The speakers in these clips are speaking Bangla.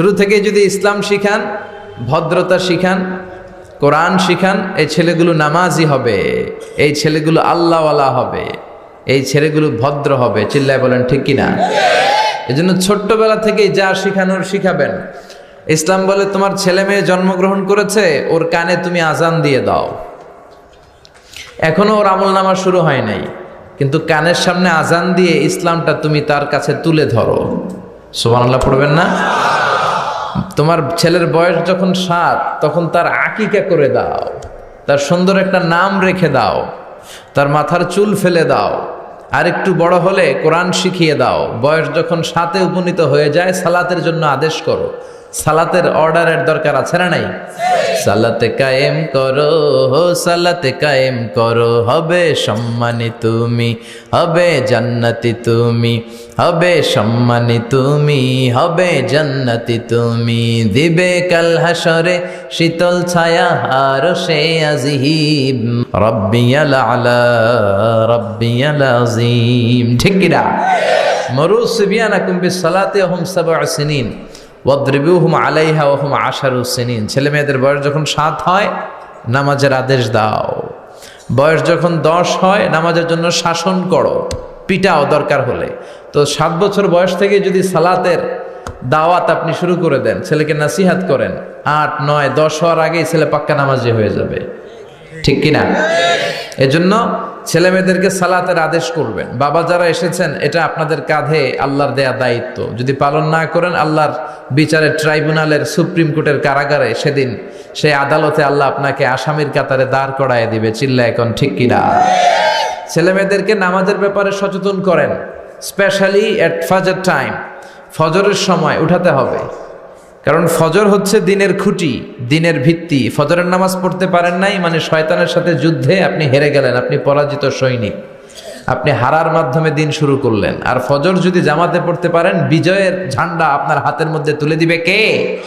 শুরু থেকে যদি ইসলাম শিখান, ভদ্রতা শিখান, কোরআন শিখান, এই ছেলেগুলো নামাজি হবে, এই ছেলেগুলো আল্লাহওয়ালা হবে, এই ছেলেগুলো ভদ্র হবে, চিল্লায় বলেন ঠিক কিনা? এই জন্য ছোট্টবেলা থেকেই যা শিখানোর শিখাবেন। ইসলাম বলে, তোমার ছেলে মেয়ে জন্মগ্রহণ করেছে, ওর কানে তুমি আজান দিয়ে দাও। এখনও ওর আমল নামা শুরু হয় নাই, কিন্তু কানের সামনে আজান দিয়ে ইসলামটা তুমি তার কাছে তুলে ধরো। সুবহানাল্লাহ, পড়বেন না? তোমার ছেলের বয়স যখন সাত, তখন তার আকিকা করে দাও। তার সুন্দর একটা নাম রেখে দাও। তার মাথার চুল ফেলে দাও। আর একটু বড় হলে কোরআন শিখিয়ে দাও। বয়স যখন সাতে উপনীত হয়ে যায়, সালাতের জন্য আদেশ করো। সালাতের অর্ডারের দরকার আছে না নাই? সালাতে কায়েম করো হো সালাতে কায়েম করো, হবে সম্মানী তুমি, হবে জান্নাতি তুমি, হবে সম্মানী তুমি, হবে জান্নাতি তুমি। দিবে কাল হাসরে শীতল ছায়া, আর সে আজিহিব রব্বিয়াল আলা, রব্বিয়াল আজিম। ঠিক কিনা মরু সিবিয়ানাকুম বিসসালাতি হুম সাবআ সিনিন। ওয়াদ্রিবুহুম আলাইহা ওহুম আশারু সিনিন। ছেলে মেয়েদের বয়স যখন সাত হয়, নামাজের আদেশ দাও। বয়স যখন দশ হয়, নামাজের জন্য শাসন করো। পিটাও দরকার হলে। তো সাত বছর বয়স থেকে যদি সালাতের দাওয়াত আপনি শুরু করে দেন, ছেলেকে নাসিহাত করেন, আট, নয়, দশ হওয়ার আগেই ছেলে পাক্কা নামাজি হয়ে যাবে। ঠিক কিনা? এজন্য ছেলে মেয়েদেরকে সালাতের আদেশ করবেন। বাবা যারা এসেছেন, এটা আপনাদের কাঁধে আল্লাহর দেয়া দায়িত্ব। যদি পালন না করেন, আল্লাহর বিচারের ট্রাইব্যুনালের সুপ্রিম কোর্টের কারাগারে সেদিন সেই আদালতে আল্লাহ আপনাকে আসামির কাতারে দাঁড় করায় দিবে। চিল্লা এখন ঠিক কিনা ছেলে মেয়েদেরকে নামাজের ব্যাপারে সচেতন করেন। স্পেশালি এট ফাজার টাইম ফজরের সময় উঠাতে হবে। কারণ ফজর হচ্ছে দিনের খুঁটি, দিনের ভিত্তি। ফজরের নামাজ পড়তে পারেন নাই মানে শয়তানের সাথে যুদ্ধে আপনি হেরে গেলেন, আপনি পরাজিত সৈনিক। আপনি হারার মাধ্যমে দিন শুরু করলেন। আর ফজর যদি জামাতে পড়তে পারেন, বিজয়ের ঝান্ডা আপনার হাতের মধ্যে তুলে দিবে কে?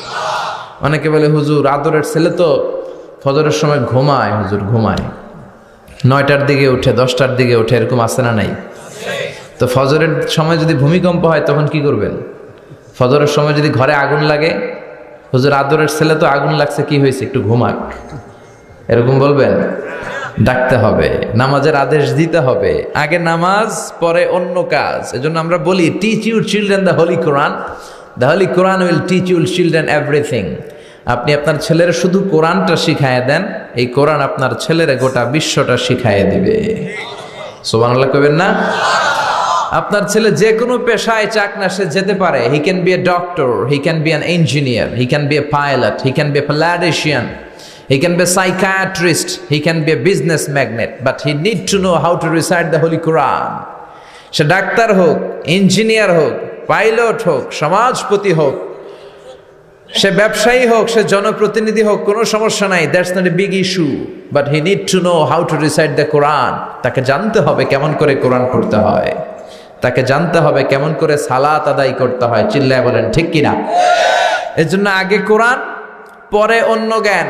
অনেকে বলে, হুজুর, আদরের ছেলে তো ফজরের সময় ঘুমায়, হুজুর, ঘুমায়। নয়টার দিকে উঠে, দশটার দিকে উঠে, এরকম আসে না নাই? তো ফজরের সময় যদি ভূমিকম্প হয়, তখন কি করবেন? ফজরের সময় যদি ঘরে আগুন লাগে হুজুর, আদরের ছেলে তো আগুন লাগছে, কি হয়েছে? একটু ঘুমাক। এরকম বলবেন? ডাকতে হবে, নামাজের আদেশ দিতে হবে। আগে নামাজ, পরে অন্য কাজ। এজন্য আমরা বলি teach your children the holy Quran the holy Quran will teach your children everything আপনি আপনার ছেলের শুধু কোরআনটা শিখায় দেন, এই কোরআন আপনার ছেলের গোটা বিশ্বটা শিখায় দিবে। সোবান কবেন না? আপনার ছেলে যে কোনো পেশায় চাক না, সে যেতে পারে। He can be a doctor he can be an engineer he can be a pilot he can be a politician he can be a psychiatrist he can be a business magnate but he need to know how to recite the holy Quran সে ডাক্তার হোক ইঞ্জিনিয়ার হোক পাইলট হোক, সমাজপতি হোক, সে ব্যবসায়ী হোক, সে জনপ্রতিনিধি হোক, কোনো সমস্যা নাই that's not a big issue but he need to know how to recite the Quran তাকে জানতে হবে কেমন করে কোরআন পড়তে হয়। তাকে জানতে হবে কেমন করে সালাত আদায় করতে হয়। চিল্লায় বলেন, ঠিক কিনা? এর জন্য আগে কোরআন, পরে অন্য জ্ঞান।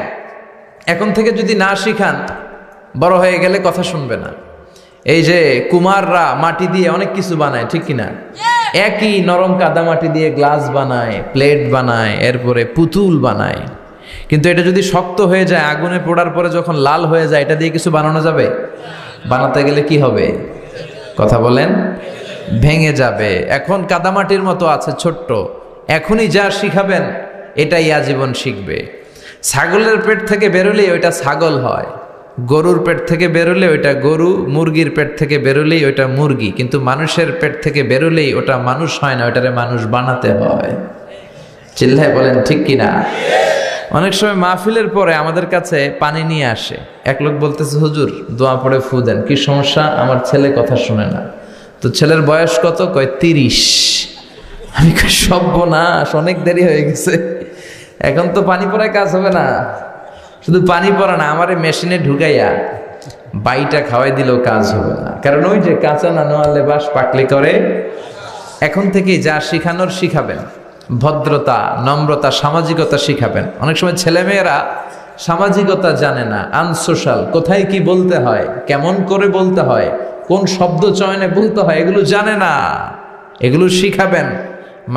এখন থেকে যদি না শিখান, বড় হয়ে গেলে কথা শুনবে না। এই যে কুমাররা মাটি দিয়ে অনেক কিছু বানায়, ঠিক কিনা? একই নরম কাদা মাটি দিয়ে গ্লাস বানায়, প্লেট বানায়, এরপরে পুতুল বানায়। কিন্তু এটা যদি শক্ত হয়ে যায়, আগুনে পোড়ার পরে যখন লাল হয়ে যায়, এটা দিয়ে কিছু বানানো যাবে? বানাতে গেলে কি হবে? কথা বলেন। ভেঙে যাবে। এখন কাদামাটির মতো আছে, ছোট্ট। এখনই যা শিখাবেন, এটাই আজীবন শিখবে। ছাগলের পেট থেকে বেরোলেই ওইটা ছাগল হয়। গরুর পেট থেকে বেরোলে ওইটা গরু, মুরগির পেট থেকে বেরোলেই ওইটা মুরগি। কিন্তু মানুষের পেট থেকে বেরোলেই ওটা মানুষ হয় না, ওইটারে মানুষ বানাতে হয়। চিল্লায় বলেন, ঠিক কিনা অনেক সময় মাহফিলের পরে আমাদের কাছে পানি নিয়ে আসে। এক লোক বলতেছে, হুজুর, দোয়া পড়ে ফু দেন। কি সমস্যা? আমার ছেলে কথা শুনে না। তো ছেলের বয়স কত? কয়, তিরিশ। আমি সর্বনাশ, অনেক দেরি হয়ে গেছে। এখন তো পানি পড়ায় কাজ হবে না। শুধু পানি পড়া না, আমারে মেশিনে ঢুকাইয়া বাইটা খাওয়াই দিলেও কাজ হবে না। কারণ ওই যে কাঁচা না নোয়ালে বাস পাকলে করে, এখন থেকেই যা শিখানোর শিখাবেন। ভদ্রতা, নম্রতা, সামাজিকতা শিখাবেন। অনেক সময় ছেলেমেয়েরা সামাজিকতা জানে না আনসোশাল কোথায় কি বলতে হয়, কেমন করে বলতে হয় কোন শব্দ চয়নে বলতে হয় এগুলো জানে না। এগুলো শিখাবেন।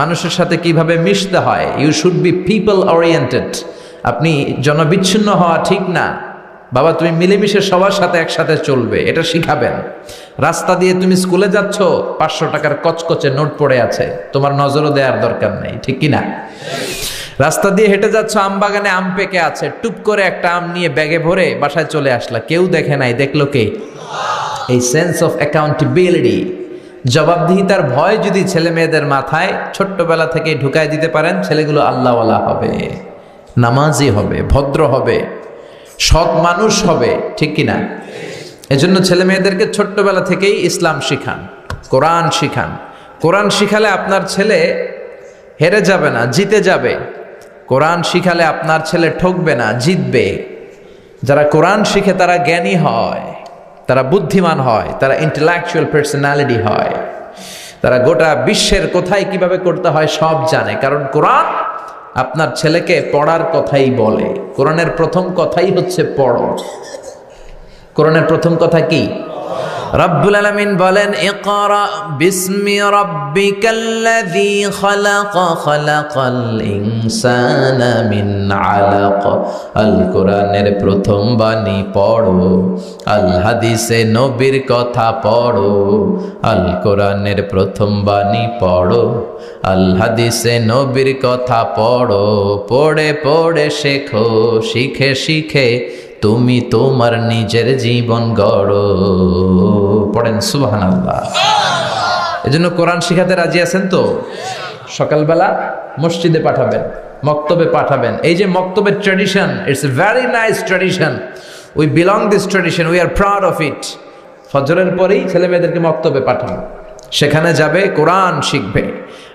মানুষের সাথে কীভাবে মিশতে হয়। You should be people oriented আপনি জনবিচ্ছিন্ন হওয়া ঠিক না। বাবা, তুমি মিলেমিশে সবার সাথে একসাথে চলবে। এটা শিখাবেন। রাস্তা দিয়ে তুমি স্কুলে যাচ্ছ, পাঁচশো টাকার কচকচে নোট পড়ে আছে। তোমার নজরও দেওয়ার দরকার নেই, ঠিক কি না রাস্তা দিয়ে হেঁটে যাচ্ছ, আম বাগানে আম পেকে আছে। টুপ করে একটা আম নিয়ে ব্যাগে ভরে বাসায় চলে আসলা। কেউ দেখে নাই, দেখল কে? এই সেন্স অফ অ্যাকাউন্টেবিলিটি জবাবদিহিতার ভয় যদি ছেলে মেয়েদের মাথায় ছোট্টবেলা থেকে ঢুকায় দিতে পারেন, ছেলেগুলো আল্লাহওয়ালা হবে নামাজি হবে, ভদ্র হবে, সৎ মানুষ হবে, ঠিক কিনা এজন্য ছেলে মেয়েদেরকে ছোট্টবেলা থেকেই ইসলাম শিখান, কোরআন শিখান। কোরআন শিখালে আপনার ছেলে হেরে যাবে না, জিতে যাবে। কোরআন শিখালে আপনার ছেলে ঠকবে না, জিতবে। যারা কোরআন শিখে তারা জ্ঞানী হয়। তারা বুদ্ধিমান হয়, তারা ইন্টেলেকচুয়াল পার্সোনালিটি হয়। তারা গোটা বিশ্বের কোথায় কীভাবে করতে হয় সব জানে, কারণ কোরআন আপনার ছেলেকে পড়ার কথাই বলে। কোরআনের প্রথম কথাই হচ্ছে পড়। কোরআনের প্রথম কথা কি? রব্বুল আলামিন বলেন আল কোরআনের প্রথম বাণী পড়ো আল হাদিসে নবীর কথা পড়ো আল কোরআনের প্রথম বাণী পড়ো আল হাদিসে নবীর কথা পড়ো, পড়ে পড়ে শেখো, শিখে শিখে তুমি তোমার নিজের জীবন গড়ো। পড়েন সুবাহান আল্লাহ এজন্য কোরআন শিখাতে রাজি আছেন তো? সকালবেলা মসজিদে পাঠাবেন, মক্তবে পাঠাবেন। এই যে মক্তবের tradition it's a very nice tradition we belong this tradition we are proud of it ফজরের পরেই ছেলে মেয়েদেরকে মক্তবে পাঠান। সেখানে যাবে, কোরআন শিখবে।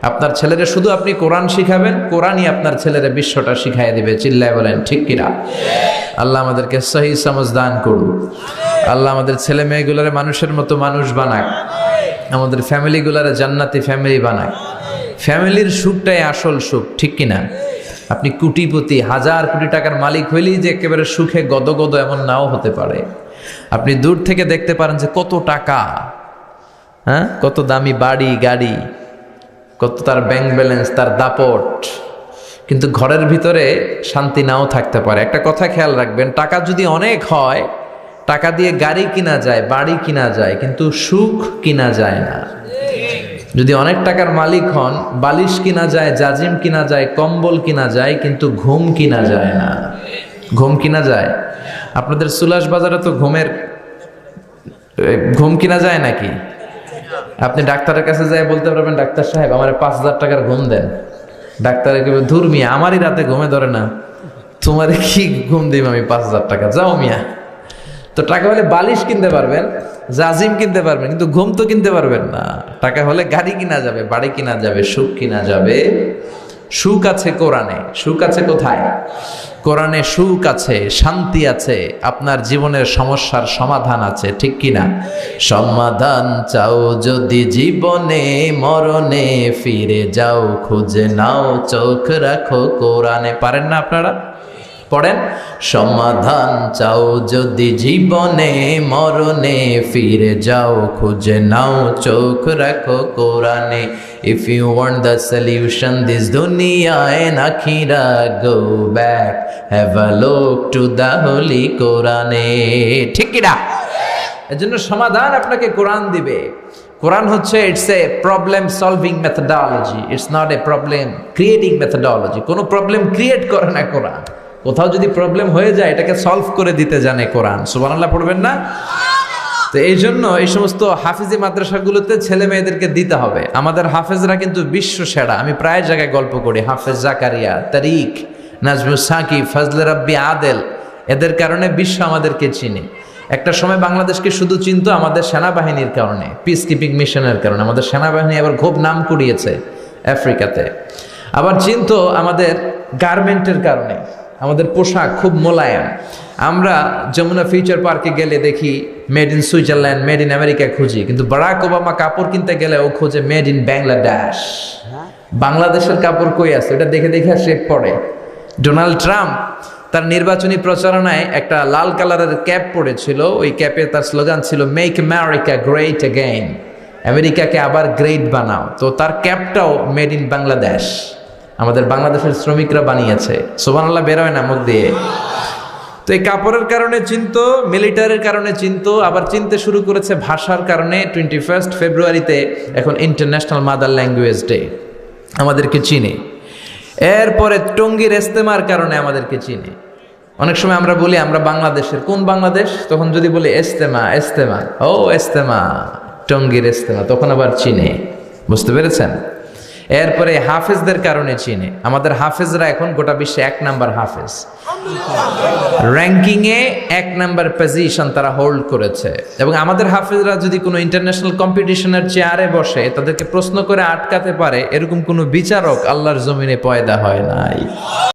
আপনার ছেলেরা শুধু আপনি কোরআন শিখাবেন, কোরআনই আপনার ছেলেরা বিশ্বটা শিখাই দিবে। চিল্লায় বলেন, ঠিক কিনা? আল্লাহ আমাদেরকে সহি সমজ দান করুক। আল্লাহ আমাদের ছেলে মেয়েগুলোরে মানুষের মতো মানুষ বানাক। আমাদের ফ্যামিলিগুলোরে জান্নাতি ফ্যামিলি বানাক। ফ্যামিলির সুখটাই আসল সুখ, ঠিক কিনা? আপনি কুটিপতি, হাজার কোটি টাকার মালিক হইলেই যে একেবারে সুখে গদগদ এমন নাও হতে পারে। আপনি দূর থেকে দেখতে পারেন যে কত টাকা হ্যাঁ? কত দামি বাড়ি, গাড়ি কত তার ব্যাংক ব্যালেন্স তার দাপট। কিন্তু ঘরের ভিতরে শান্তি নাও থাকতে পারে। একটা কথা খেয়াল রাখবেন, টাকা যদি অনেক হয়, টাকা দিয়ে গাড়ি কিনা যায়, বাড়ি কিনা যায়, কিন্তু সুখ কিনা যায় না। যদি অনেক টাকার মালিক হন, বালিশ কিনা যায়, জাজিম কিনা যায়, কম্বল কিনা যায়, কিন্তু ঘুম কিনা যায় না। ঘুম কিনা যায়? আপনাদের সুলাস বাজারে তো ঘুমের ঘুম কিনা যায় নাকি? আপনি ডাক্তারের কাছে যাই বলতে পারবেন, ডাক্তার সাহেব, আমার পাঁচ হাজার টাকার ঘুম দেন। ডাক্তারে কেবে ধুর মিয়া, আমারই রাতে ঘুমে ধরে না। তোমার কি ঘুম দিব আমি পাঁচ হাজার টাকা? যাও মিয়া। তো টাকা হলে বালিশ কিনতে পারবেন, জাজিম কিনতে পারবেন, কিন্তু ঘুম তো কিনতে পারবেন না। টাকা হলে গাড়ি কিনা যাবে, বাড়ি কিনা যাবে, সুখ কিনা যাবে। সুখ আছে কোরআনে, সুখ আছে কোথায়? কোরআনে সুখ আছে, শান্তি আছে, আপনার জীবনের সমস্যার সমাধান আছে, ঠিক কিনা? সমাধান চাও যদি জীবনে, মরণে ফিরে যাও, খুঁজে নাও, চোখ রাখো কোরআনে। পারেন না আপনারা? পড়েন। সমাধান চাও যদি জীবনে, মরণে ফিরে যাও, খুঁজে নাও, চোখ রাখো কোরআনে। If you want the solution this দুনিয়ায় নাখিরা go back have a look to the holy কোরআনে। ঠিক কিনা? এজন্য সমাধান আপনাকে কোরআন দিবে। কোরআন হচ্ছে it's a problem solving methodology it's not a problem creating methodology কোনো প্রবলেম ক্রিয়েট করে না কোরআন। কোথাও যদি প্রবলেম হয়ে যায়, এটাকে সলভ করে দিতে জানে কোরআন। সুবহানাল্লাহ, পড়বেন না? তো এই জন্য এই সমস্ত হাফিজি মাদ্রাসাগুলোতে ছেলে মেয়েদেরকে দিতে হবে। আমাদের হাফেজরা কিন্তু বিশ্ব সেরা। আমি প্রায় জায়গায় গল্প করি। হাফেজ জাকারিয়া, তারিক, নাজমুল সাকিব ফজলে রাব্বি, আদেল। এদের কারণে বিশ্ব আমাদেরকে চিনে। একটা সময় বাংলাদেশকে শুধু চিনত আমাদের সেনাবাহিনীর কারণে পিস কিপিং মিশনের কারণে। আমাদের সেনাবাহিনী আবার খুব নাম কুড়িয়েছে আফ্রিকাতে। আবার চিনত আমাদের গার্মেন্টের কারণে। আমাদের পোশাক খুব মোলায়েম। আমরা যমুনা ফিউচার পার্কে গেলে দেখি made in Switzerland made in America খুঁজি। কিন্তু বারাক ওবামা কাপড় কিনতে গেলে ও খোঁজে মেড ইন বাংলাদেশ বাংলাদেশের কাপড় কই আছে? ওটা দেখে দেখে সে পড়ে। ডোনাল্ড ট্রাম্প তার নির্বাচনী প্রচারণায় একটা লাল কালারের ক্যাপ পড়েছিল ওই ক্যাপে তার স্লোগান ছিল মেক আমেরিকা গ্রেট অ্যাগেইন আমেরিকাকে আবার গ্রেট বানাও। তো তার ক্যাপটাও মেড ইন বাংলাদেশ আমাদের বাংলাদেশের শ্রমিকরা বানিয়েছে। সোবানাল্লাহ বেরোয় না মুখ দিয়ে। তো এই কাপড়ের কারণে চিনত, মিলিটারির কারণে চিনত, আবার চিনতে শুরু করেছে ভাষার কারণে টোয়েন্টি ফার্স্ট ফেব্রুয়ারিতে এখন ইন্টারন্যাশনাল মাদার ল্যাঙ্গুয়েজ ডে আমাদেরকে চিনে। এরপরে টঙ্গির এস্তেমার কারণে আমাদেরকে চিনে। অনেক সময় আমরা বলি, আমরা বাংলাদেশের, কোন বাংলাদেশ? তখন যদি বলি এস্তেমা এস্তেমা ও এস্তেমা টঙ্গির এস্তেমা তখন আবার চিনে। বুঝতে পেরেছেন? এরপরে হাফেজদের কারণে চিনে। আমাদের হাফেজরা এখন গোটা বিশ্বে এক নাম্বার হাফেজ। র্যাঙ্কিংয়ে এক নাম্বার পজিশন তারা হোল্ড করেছে। এবং আমাদের হাফেজরা যদি কোনো ইন্টারন্যাশনাল কম্পিটিশনের চেয়ারে বসে, তাদেরকে প্রশ্ন করে আটকাতে পারে, এরকম কোনো বিচারক আল্লাহর জমিনে পয়দা হয় নাই।